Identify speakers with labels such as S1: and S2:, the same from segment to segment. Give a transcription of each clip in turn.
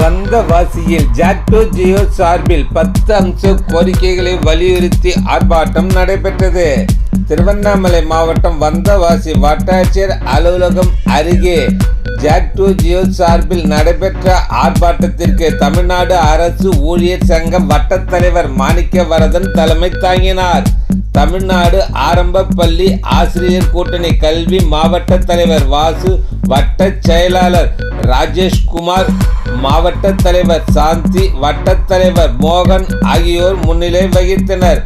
S1: வந்தவாசியில் ஜாக்டோ ஜியோ சார்பில் பத்து அம்ச கோரிக்கைகளை வலியுறுத்தி ஆர்ப்பாட்டம் நடைபெற்றது. திருவண்ணாமலை மாவட்டம் வந்தவாசி வட்டாட்சியர் அலுவலகம் அருகே ஜாக்டோ ஜியோ சார்பில் நடைபெற்ற ஆர்ப்பாட்டத்திற்கு தமிழ்நாடு அரசு ஊழியர் சங்க வட்டத் தலைவர் மாணிக்க வரதன் தலைமை தாங்கினார். தமிழ்நாடு ஆரம்ப பள்ளி ஆசிரியர் கூட்டணி கல்வி மாவட்ட தலைவர் வாசு வட்ட செயலாளர் ராஜேஷ்குமார் மாவட்ட தலைவர் சாந்தி வட்ட தலைவர் மோகன் ஆகியோர் முன்னிலை வகித்தனர்.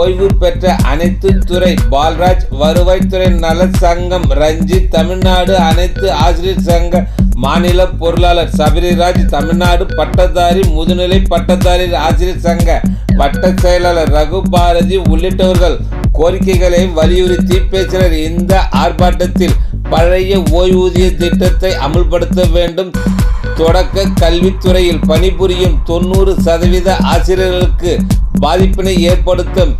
S1: ஓய்வு பெற்ற அனைத்து துறை பால்ராஜ் வருவாய்த்துறை நல சங்கம் ரஞ்சித் தமிழ்நாடு அனைத்து ஆசிரியர் சங்க மாநில பொருளாளர் சபரிராஜ் தமிழ்நாடு பட்டதாரி முதுநிலை பட்டதாரி ஆசிரியர் சங்க வட்ட செயலாளர் ரகு பாரதி உள்ளிட்டவர்கள் கோரிக்கைகளை வலியுறுத்தி பேசினர். இந்த ஆர்ப்பாட்டத்தில் பழைய ஓய்வூதிய திட்டத்தை அமல்படுத்த வேண்டும். தொடக்க கல்வித்துறையில் பணிபுரியும் தொண்ணூறு சதவீத ஆசிரியர்களுக்கு பாதிப்பினை ஏற்படுத்தும்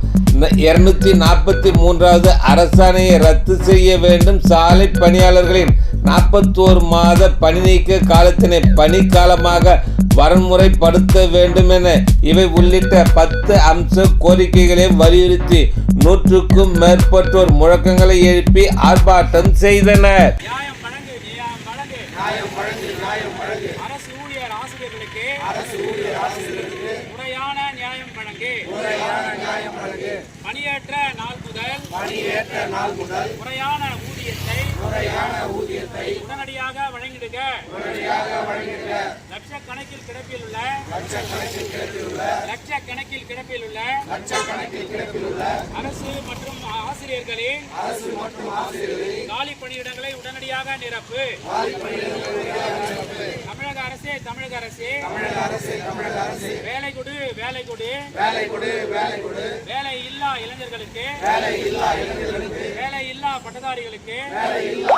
S1: இருநூத்தி நாற்பத்தி மூன்றாவது அரசாணையை ரத்து செய்ய வேண்டும் சாலை பணியாளர்களின் நாற்பத்தோரு மாத பணி நீக்க காலத்தினை பணிக்காலமாக வரன்முறைப்படுத்த வேண்டும் என இவை உள்ளிட்ட பத்து அம்ச கோரிக்கைகளை வலியுறுத்தி நூற்றுக்கும் மேற்பட்டோர் முழக்கங்களை எழுப்பி ஆர்ப்பாட்டம் செய்தனர்
S2: நியாயம் வழங்கு நியாயம் வழங்கு நியாயம் வழங்கு நியாயம் வழங்கு அரசு ஊழியர் ஆசிரியர்களுக்கு அரசு ஊழியர் ஆசிரியர்களுக்கு முறையான நியாயம் வழங்கு. முறையான நியாயம் வழங்கு. பணியேற்ற நாள் முதல் பணியேற்ற நாள் முதல் முறையான ஊதியத்தை முறையான ஊதியத்தை உடனடியாக வழங்கிடுக. உடனடியாக வழங்கிடுக. லட்சக்கணக்கில் கிடப்பில் உள்ள லட்சக்கணக்கில் கிடப்பில் உள்ள லட்சக்கணக்கில் கிடப்பில் உள்ள லட்சக்கணக்கில் கிடப்பில் உள்ள அரசு மற்றும் ஆசிரியர்களின் அரசு மற்றும் ஆசிரியர்களின் காலி பணியிடங்களை உடனடியாக நிரப்பு. தமிழக அரசே தமிழக அரசே தமிழக அரசே தமிழக அரசே. வேலை கொடு வேலை கொடு. வேலை கொடு வேலை கொடு. வேலை இல்லா இளைஞர்களுக்கு. வேலை இல்லா இளைஞர்களுக்கு. வேலை இல்லா பட்டதாரிகளுக்கு. வேலை இல்லா